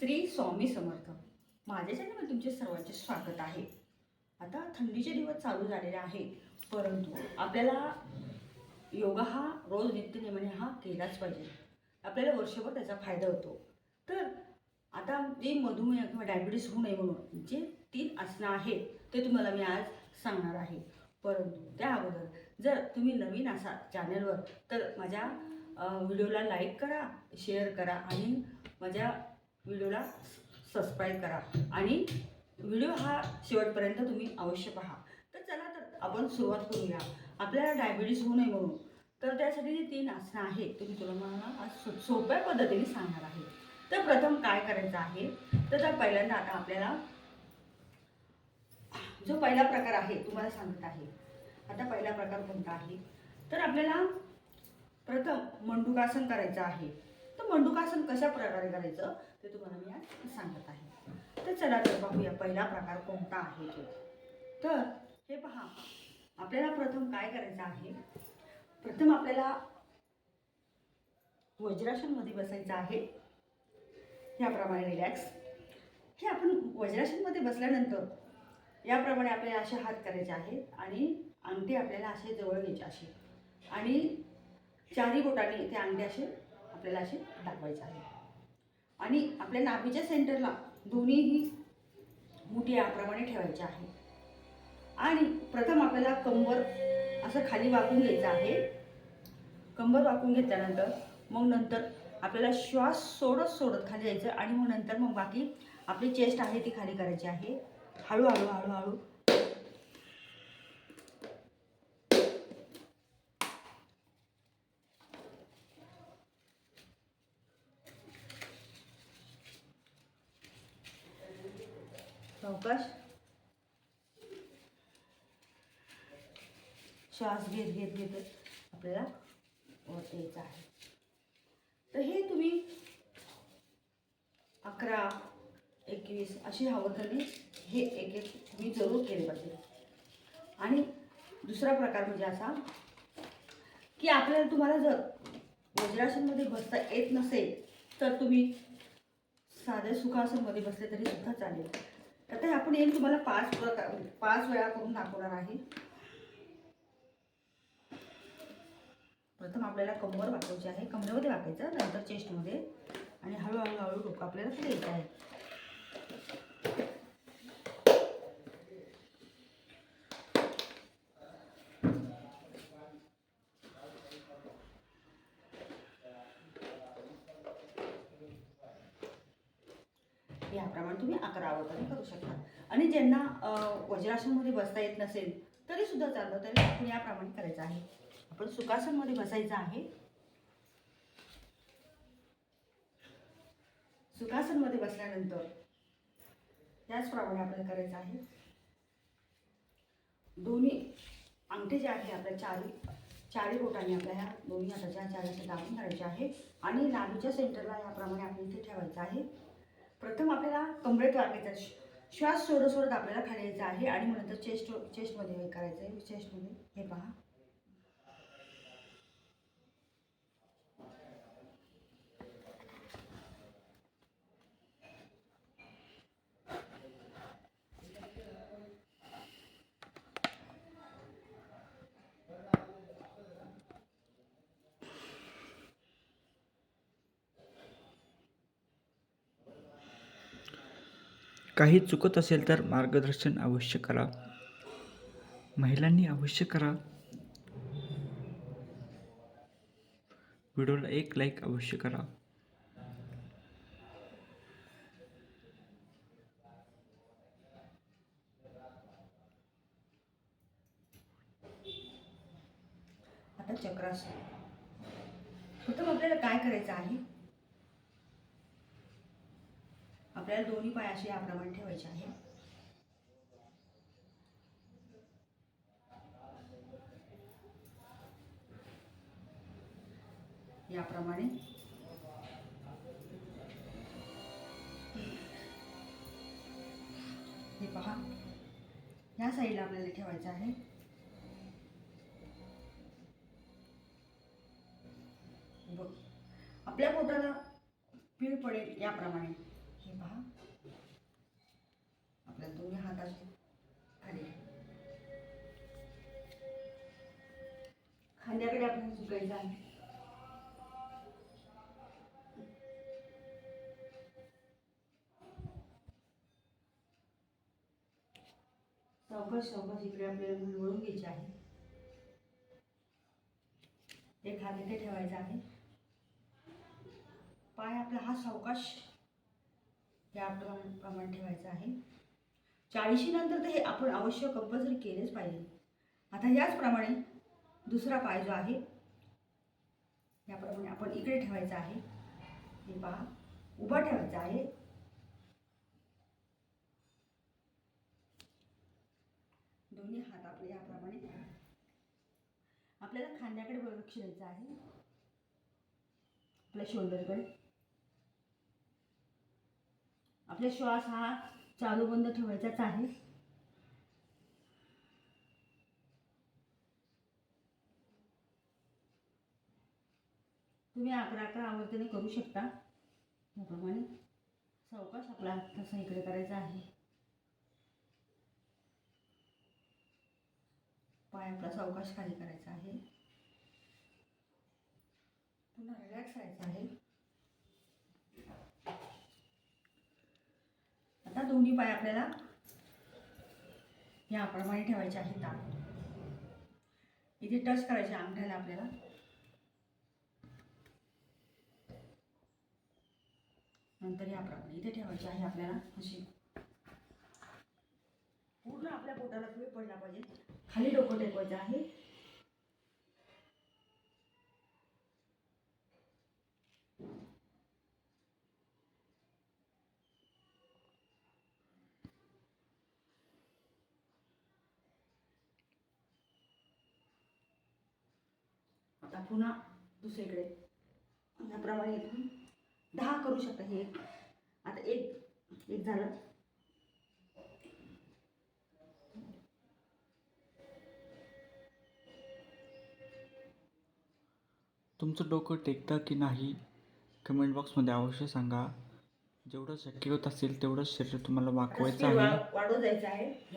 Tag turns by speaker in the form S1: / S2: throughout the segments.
S1: श्री स्वामी समर्थ. माझ्या चॅनलमध्ये तुमचे सर्वांचे स्वागत आहे. आता थंडीचे दिवस चालू झालेले आहे परंतु आपल्याला योगा हा रोज नित्यनेमाने हा केलाच पाहिजे. आपल्याला वर्षभर त्याचा फायदा होतो. तर आता जे मधुमेह किंवा डायबिटीस होऊ नये म्हणून जे तीन आसनं आहेत ते तुम्हाला मी आज सांगणार आहे. परंतु त्या अगोदर जर तुम्ही नवीन असाल चॅनलवर तर माझ्या व्हिडिओला लाईक करा शेअर करा आणि माझ्या व्हिडिओला सबस्क्राईब करा. आणि व्हिडिओ हा शेवटपर्यंत तुम्ही अवश्य पहा. तर चला तर आपण सुरुवात करूया. आपल्याला डायबिटीस होऊ नये म्हणून. तर त्यासाठी जी तीन आसनं आहेत ते मी तुला मला आज सो सोप्या पद्धतीने सांगणार आहे. तर प्रथम काय करायचं आहे? तर त्या पहिल्यांदा आता आपल्याला जो पहिला प्रकार आहे तुम्हाला सांगत आहे. आता पहिला प्रकार कोणता आहे? तर आपल्याला प्रथम मंडुकासन करायचं आहे. तर मंडुकासन कशा प्रकारे करायचं ते तुम्हाला मी आज सांगत आहे. तर चला तर पाहूया पहिला प्रकार कोणता आहे तो. तर हे पहा आपल्याला प्रथम काय करायचं आहे? प्रथम आपल्याला वज्रासनमध्ये बसायचं आहे. याप्रमाणे रिलॅक्स हे आपण वज्रासनमध्ये बसल्यानंतर याप्रमाणे आपल्याला असे हात करायचे आहेत आणि अंगठे आपल्याला असे जवळ घ्यायचे असे. आणि चारही बोटाने ते अंगठे असे आपल्याला असे दाखवायचे आहे. आणि आपल्या नाभीच्या सेंटरला दोन्हीही मुठी याप्रमाणे ठेवायचे आहे. आणि प्रथम आपल्याला कंबर असं खाली वाकून घ्यायचं आहे. कंबर वाकून घेतल्यानंतर मग नंतर आपल्याला श्वास सोडत सोडत खाली जायचं आणि मग नंतर मग बाकी आपली चेस्ट आहे ती खाली करायची आहे. हळूहळू हळूहळू सावकाश श्वास घेत घेत घेत आपल्याला यायचं आहे. तर हे तुम्ही अकरा एकवीस अशी हवं हे एक एक तुम्ही जरूर केले पाहिजे. आणि दुसरा प्रकार म्हणजे असा की आपल्याला तुम्हाला जर वज्रासनमध्ये बसता येत नसेल तर तुम्ही साध्या सुखासनमध्ये बसले तरी सुद्धा चालेल. तर ते आपण एक तुम्हाला पाच प्रकार पाच वेळा करून दाखवणार आहे. प्रथम आपल्याला कंबर वाकायची आहे. कमरेमध्ये वाकायचं नंतर चेस्टमध्ये आणि हळूहळू हळू डोकं आपल्याला पुढे आहे. याप्रमाणे तुम्ही अकरा अवतारे करू शकता. आणि ज्यांना वज्रासनमध्ये बसता येत नसेल तरी सुद्धा चाललं तरी आपण याप्रमाणे करायचं आहे. आपण सुखासनमध्ये बसायचं आहे. सुखासनमध्ये बसल्यानंतर त्याचप्रमाणे आपल्याला करायचं आहे. दोन्ही अंगठे जे आहे आपल्या चारी चारी बोटाने आपल्या ह्या दोन्ही हाताच्या चारी दाबून करायचे आहे. आणि नाभीच्या सेंटरला याप्रमाणे आपण इथे ठेवायचं आहे. प्रथम आपल्याला कमरेत वागायचा श्वास सोडत सोडत आपल्याला खाली यायचा आहे. आणि मग नंतर चेस्ट चेस्टमध्ये हे करायचं आहे चेस्टमध्ये हे पहा.
S2: काही चुकत असेल तर मार्गदर्शन अवश्य करा. महिलांनी अवश्य करा. व्हिडिओला एक लाईक अवश्य करा.
S1: आता चक्रासन प्रथम आपल्याला काय करायचं आहे? आपल्याला दोन्ही पायाशी याप्रमाणे ठेवायचे आहे. याप्रमाणे. हे पहा. या साईडला आपल्याला ठेवायचं आहे. बघ. आपल्या पोटाला पीळ पडेल याप्रमाणे. खांद्याकडे आपण चुकायचं आहे. सावकाश सावकाश इकडे आपल्याला वळून घ्यायचे आहे. ते खाली ते ठेवायचं आहे. पाय आपला हा सावकाश या प्रमाणे ठेवायचा आहे. चाळीशी नंतर तर हे आपण अवश्य कंपल्सरी केलेच पाहिजे. आता याचप्रमाणे दुसरा पाय जो आहे याप्रमाणे आपण इकडे ठेवायचा आहे. हे पहा उभा ठेवायचा आहे. दोन्ही हात आपले याप्रमाणे. आपल्याला खांद्याकडे लक्ष द्यायचं आहे. आपल्या शोल्डरकडे आपला श्वास हा चालू बंद ठेवायचाच आहे. तुम्ही अकरा अकरा आवर्तने करू शकता. याप्रमाणे सावकाश आपला तसा इकडे करायचा आहे. पाय आपला सावकाश खाली करायचा आहे. पुन्हा रिलॅक्स राहायचं आहे. आता दोन्ही पाय आपल्याला याप्रमाणे ठेवायचे आहेत. इथे टच करायचे अंगठ्याला आपल्याला. नंतर याप्रमाणे इथे ठेवायचे आहे आपल्याला अशी पूर्ण आपल्या पोटाला वेळ पडला पाहिजे. खाली डोकं टेकवायचं आहे. आता पुन्हा दुसरीकडे. याप्रमाणे इथून दहा करू शकता हे एक. आता एक एक झालं.
S2: तुमचं डोकं टेकतं की नाही कमेंट बॉक्समध्ये अवश्य सांगा. जेवढं शक्य होत असेल तेवढं शरीर तुम्हाला वाकवायचं आहे.
S1: वा- वाढवत जायचं आहे.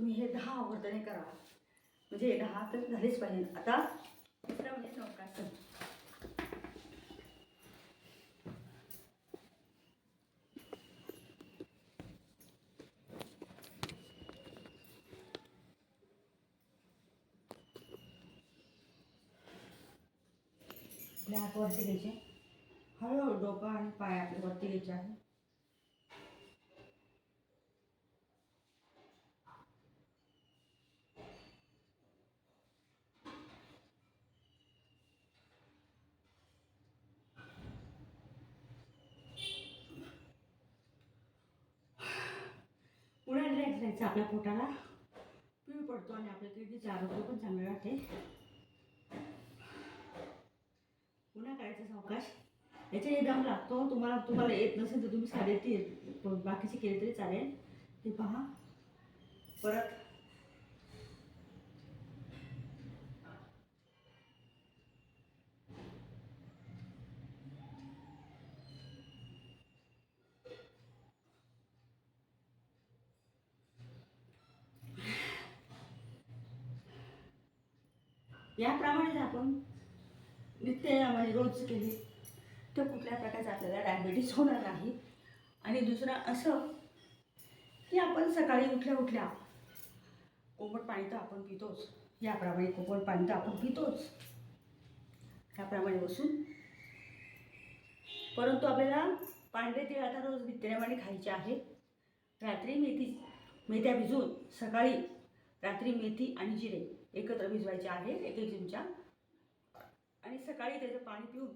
S1: तुम्ही हे दहा आवर्तने करा. म्हणजे हे दहा तर झालेच पाहिजे. आता तिसरं म्हणजे चौकासन आपले हात वरती घ्यायचे. हळूहळू डोकं आणि पाय आपले वरती घ्यायचे आहे. पुन्हा आपल्या पोटाला. पिळ पडतो आणि आपल्या किडनीचं आरोग्य पण चांगलं राहते. पुन्हा करायचं सावकाश. याच्या दम लागतो तुम्हाला तुम्हाला येत नसेल तर तुम्ही साडे ती बाकीचे केले तरी चालेल. ते पहा. परत याप्रमाणेच आपण नित्य रोज केली. तर कुठल्या प्रकारचा आपल्याला डायबिटीस होणार नाही. आणि दुसरं असं की आपण सकाळी उठल्या उठल्या कोमट पाणी तर आपण पितोच. याप्रमाणे कोमट पाणी तर आपण पितोच. त्याप्रमाणे बसून. परंतु आपल्याला पांढरे तीळ आता रोज नित्यमाने खायचे आहे. रात्री मेथी मेथ्या भिजवून सकाळी रात्री मेथी आणि जिरे. एकत्र भिजवायचे आहे एक एक चिमचा आणि सकाळी त्याचं पाणी पिऊन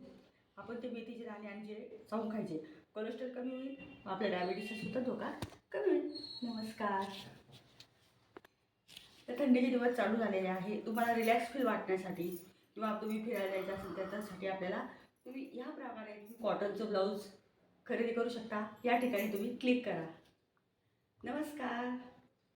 S1: आपण ते मेथीचे दाणे आणि जे चावून खायचे. कोलेस्ट्रॉल कमी होईल आपल्या डायबिटीसचा सुद्धा धोका कमी होईल. नमस्कार. तर थंडीचे दिवस चालू झालेले आहे तुम्हाला रिलॅक्स फील वाटण्यासाठी किंवा तुम्ही फिरायला जायचं असेल त्याच्यासाठी आपल्याला तुम्ही ह्या प्रकारे तुम्ही कॉटनचं ब्लाऊज खरेदी करू शकता. या ठिकाणी तुम्ही क्लिक करा. नमस्कार.